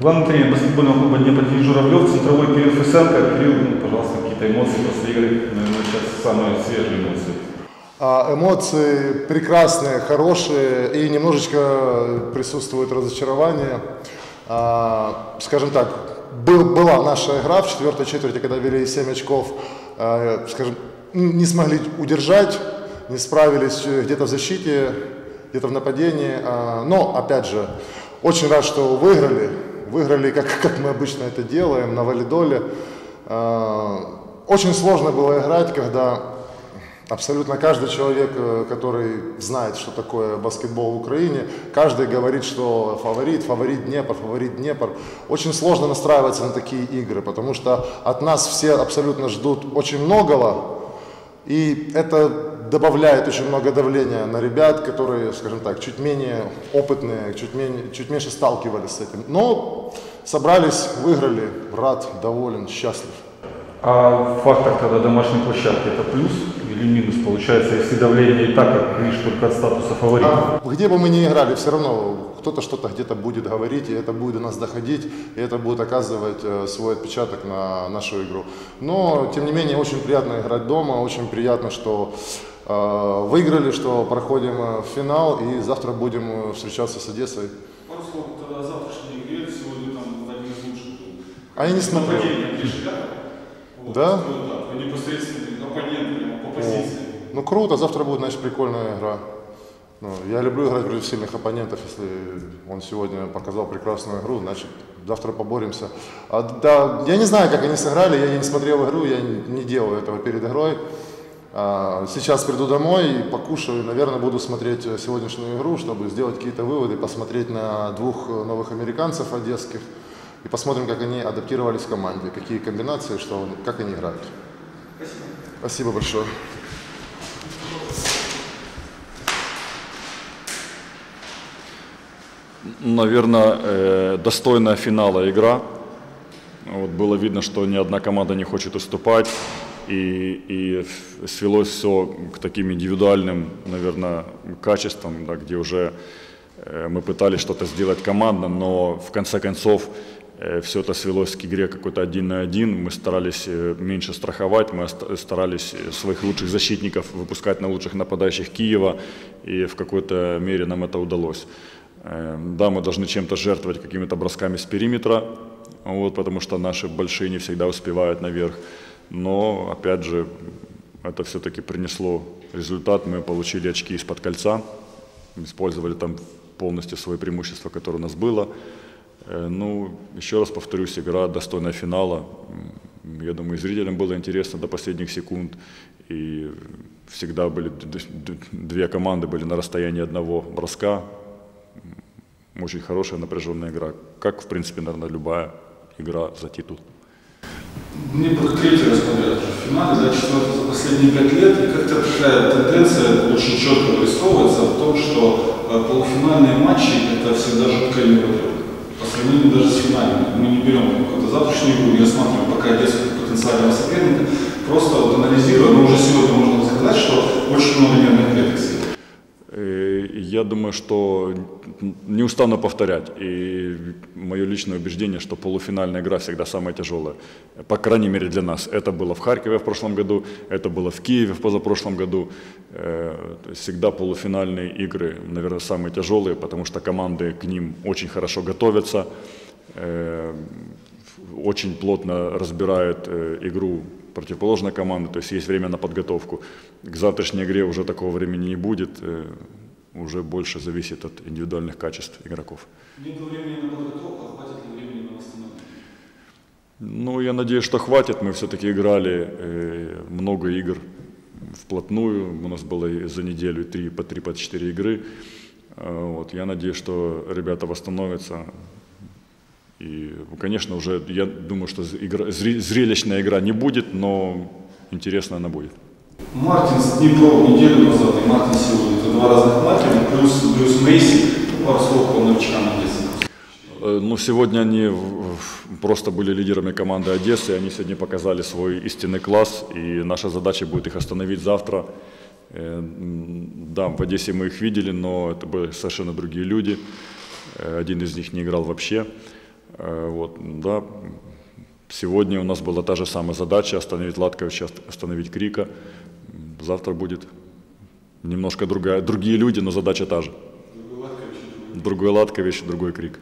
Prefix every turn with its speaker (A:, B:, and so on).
A: Главный тренер баскетбольного клуба Днепр Журавлев, центровой Кирилл Фесенко. Кирилл, ну, пожалуйста, какие-то эмоции после игры, наверное, сейчас самые свежие эмоции.
B: А, Эмоции прекрасные, хорошие и немножечко присутствует разочарование. А, Скажем так, был- была наша игра в четвертой четверти, когда вели 7 очков, а, скажем, не смогли удержать, не справились э, где-то в защите, где-то в нападении. Но, опять же, очень рад, что выиграли. Выиграли, как, как мы обычно это делаем, на валидоле. А, Очень сложно было играть, когда Абсолютно каждый человек, э, который знает, что такое баскетбол в Украине, каждый говорит, что фаворит, фаворит Днепр, фаворит Днепр. Очень сложно настраиваться на такие игры, потому что от нас все абсолютно ждут очень многого, и это добавляет очень много давления на ребят, которые, скажем так, чуть менее опытные, чуть, менее, чуть меньше сталкивались с этим. Но собрались, выиграли, рад, доволен, счастлив.
A: А фактор тогда домашней площадки это плюс или минус получается, если давление и так, как видишь, только от статуса фаворита?
B: А где бы мы ни играли, все равно кто-то что-то где-то будет говорить, и это будет до нас доходить, и это будет оказывать э, свой отпечаток на нашу игру. Но, тем не менее, очень приятно играть дома, очень приятно, что выиграли, что проходим э, в финал, и завтра будем э, встречаться с Одессой.
C: Пару слов тогда о завтрашней игре. Сегодня там один из лучших.
B: А я не смотрел.
C: Вот,
B: Да?
C: так, вы непосредственно оппонент прямо по позиции.
B: Ну круто, завтра будет, значит, прикольная игра. Ну, я люблю играть против сильных оппонентов, если он сегодня показал прекрасную игру, значит, завтра поборемся. А, да, я не знаю, как они сыграли, я не смотрел игру, я не, не делаю этого перед игрой. А, сейчас приду домой, покушаю, наверное, буду смотреть сегодняшнюю игру, чтобы сделать какие-то выводы, посмотреть на двух новых американцев одесских и посмотрим, как они адаптировались в команде, какие комбинации, что, как они играют. Спасибо. Спасибо большое.
D: Наверное, э, достойная финала игра. Вот было видно, что ни одна команда не хочет уступать. И, и свелось все к таким индивидуальным, наверное, качествам, да, где уже э, мы пытались что-то сделать командно, но в конце концов все это свелось к игре какой-то один на один. Мы старались э, меньше страховать, мы старались э, своих лучших защитников выпускать на лучших нападающих Киева, и в какой-то мере нам это удалось. Э, Да, мы должны чем-то жертвовать, какими-то бросками с периметра, вот, потому что наши большие не всегда успевают наверх. Но, опять же, это все-таки принесло результат. Мы получили очки из-под кольца, использовали там полностью свое преимущество, которое у нас было. Э, Ну, еще раз повторюсь, игра достойная финала. Я думаю, зрителям было интересно до последних секунд. И всегда были две команды были на расстоянии одного броска. Очень хорошая напряженная игра. Как, в принципе, наверное, любая игра за титул.
C: Мне только третий раз подряд уже в финале, да, четвертый за последние пять лет, и как-то такая тенденция очень четко вырисовывается в том, что э, полуфинальные матчи – это всегда жуткая невроля. По сравнению даже с финальными. Мы не берем какую-то завтрашнюю игру, не рассматриваем пока как потенциального соперника, просто вот анализируя, но уже сегодня можно сказать, что очень много нервных клеток сидит.
D: Э, Я думаю, что не устану повторять. И мое личное убеждение, что полуфинальная игра всегда самая тяжелая. По крайней мере для нас. Это было в Харькове в прошлом году, это было в Киеве в позапрошлом году. Э, Всегда полуфинальные игры, наверное, самые тяжелые, потому что команды к ним очень хорошо готовятся, э, очень плотно разбирают э, игру противоположной команды, то есть есть время на подготовку. К завтрашней игре уже такого времени не будет, уже больше зависит от индивидуальных качеств игроков.
C: Нет времени на подготовку, а хватит ли времени на восстановление?
D: Ну, я надеюсь, что хватит. Мы все-таки играли э, много игр вплотную. У нас было за неделю три по три, по четыре игры. Э, Вот. Я надеюсь, что ребята восстановятся. И, конечно, уже я думаю, что игра, зре- зрелищная игра не будет, но интересно она будет.
C: Мартин с Днепром неделю назад и Мартин сегодня. Два разных Мартина, плюс Брюс Мейси. Ну, пару слов по новичкам Одессы.
D: Э, Ну, сегодня они просто были лидерами команды Одессы, они сегодня показали свой истинный класс, и наша задача будет их остановить завтра. Э, Да, в Одессе мы их видели, но это были совершенно другие люди. Э, Один из них не играл вообще. Вот, да. Сегодня у нас была та же самая задача остановить Латковича, остановить Крика. Завтра будет немножко другая, другие люди, но задача та же. Другой Латкович, другой Крик.